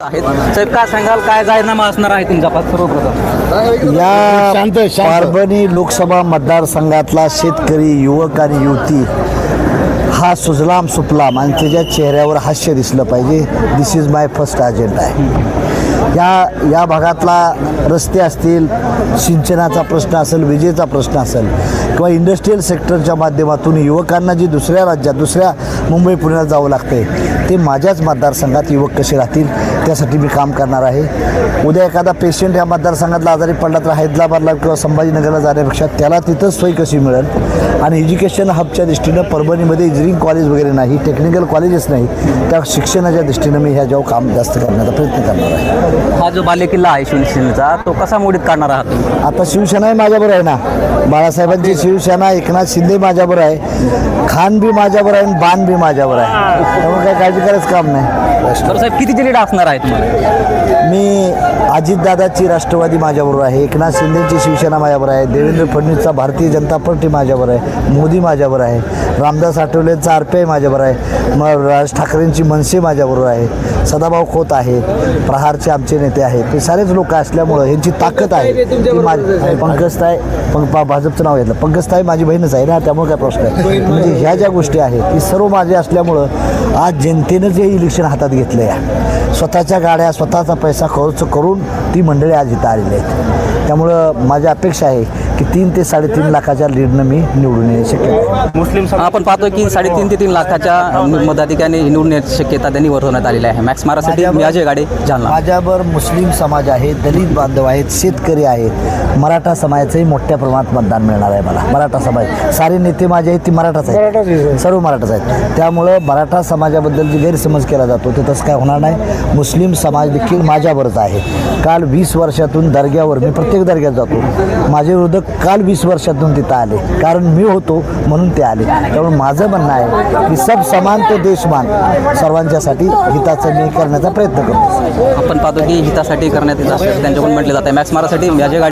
आहेत. साहेब काय सांगाल? काय जाहीरनामा असणार आहे तुमचा पास सर्वप्रथम? या परभणी लोकसभा मतदारसंघातला शेतकरी युवक आणि युवती हा सुजलाम सुफलाम आणि त्याच्या चेहऱ्यावर हास्य दिसलं पाहिजे. This is my first agenda आहे. या या भागातला रस्ते असतील सिंचनाचा प्रश्न असेल विजेचा प्रश्न असेल किंवा इंडस्ट्रीयल सेक्टरच्या माध्यमातून युवकांना जी दुसऱ्या राज्यात दुसऱ्या मुंबई पुण्याला जावं लागते ते माझ्याच मतदारसंघात युवक कसे राहतील त्यासाठी मी काम करणार आहे. उद्या एखादा पेशंट या मतदारसंघातला आजारी पडला तर हैदराबादला किंवा संभाजीनगरला जाण्यापेक्षा त्याला तिथंच सोय कशी मिळेल? आणि एज्युकेशन हबच्या दृष्टीनं परभणीमध्ये इंजिनिअरिंग कॉलेज वगैरे नाही टेक्निकल कॉलेजेस नाही त्या शिक्षणाच्या दृष्टीनं मी ह्या जेव्हा काम जास्त करण्याचा प्रयत्न करणार आहे. हा जो बालेकिल्ला आहे शिवसेनेचा तो कसा मोडीत काढणार आहात? आता शिवसेनाही माझ्याबरोबर आहे ना. बाळासाहेबांची शिवसेना एकनाथ शिंदे माझ्याबरोबर आहे. खान बी माझ्याबरोबर आहे आणि बाण बी माझ्याबरोबर आहे. त्यामुळे काही काळजी करायचं काम नाही. साहेब किती लीड असणार आहे तुम्हाला? मी अजितदादाची राष्ट्रवादी माझ्याबरोबर आहे एकनाथ शिंदेची शिवसेना माझ्याबरोबर आहे देवेंद्र फडणवीसचा भारतीय जनता पार्टी माझ्याबरोबर आहे मोदी माझ्याबरोबर आहे. रामदास आठवलेंचा आर पी आय माझ्याबरोबर आहे. मग राज ठाकरेंची मनसे माझ्याबरोबर आहे. सदाभाऊ खोत आहेत प्रहारचे आमचे नेते आहेत. ते सारेच लोक असल्यामुळं ह्यांची ताकद आहे. ती माझी पंकजताई पंक पा- भाजपचं नाव घेतलं. पंकजताई माझी बहीणच आहे ना? त्यामुळे काय प्रश्न आहे. म्हणजे ह्या ज्या गोष्टी आहेत ती सर्व माझे असल्यामुळं आज जनतेनंच हे इलेक्शन हातात घेतलं आहे स्वतःच्या गाड्या स्वतःचा पैसा खर्च करून ती मंडळी आज इथं आलेली आहेत. त्यामुळं माझी अपेक्षा आहे की तीन ते साडेतीन लाखाच्या लीडनं मी निवडून येणे शक्य आहे. मुस्लिम आपण पाहतोय की साडेतीन ते तीन लाखाच्या मताधिकाने निवडून येण्याची शक्यता त्यांनी वर्तवण्यात आलेली आहे. मॅक्स मारासाठी मी अजय गाडे जालना. माझ्यावर मुस्लिम समाज आहे दलित बांधव आहेत शेतकरी आहेत. मराठा समाजाचंही मोठ्या प्रमाणात मतदान मिळणार आहे मला. मराठा समाज. सारे नेते माझे आहेत ती मराठाच आहेत. सर्व मराठाच आहेत. त्यामुळं मराठा समाजाबद्दल जे गैरसमज केला जातो ते तसं काय होणार नाही. मुस्लिम समाज देखील माझ्यावरच आहे. काल वीस वर्षातून दर्ग्यावर मी प्रत्येक दर्ग्यात जातो. माझे विरोधक काल वीस वर्षातून तिथं आले. कारण मी होतो म्हणून ते आले. त्यामुळे माझं म्हणणं आहे की सब समान तो देशमान सर्वांच्यासाठी हिताचं मी करण्याचा प्रयत्न करतो आपण पाहतो की हितासाठी करण्यात येत असं त्यांच्याकडून म्हटलं जातं मॅक्स मारासाठी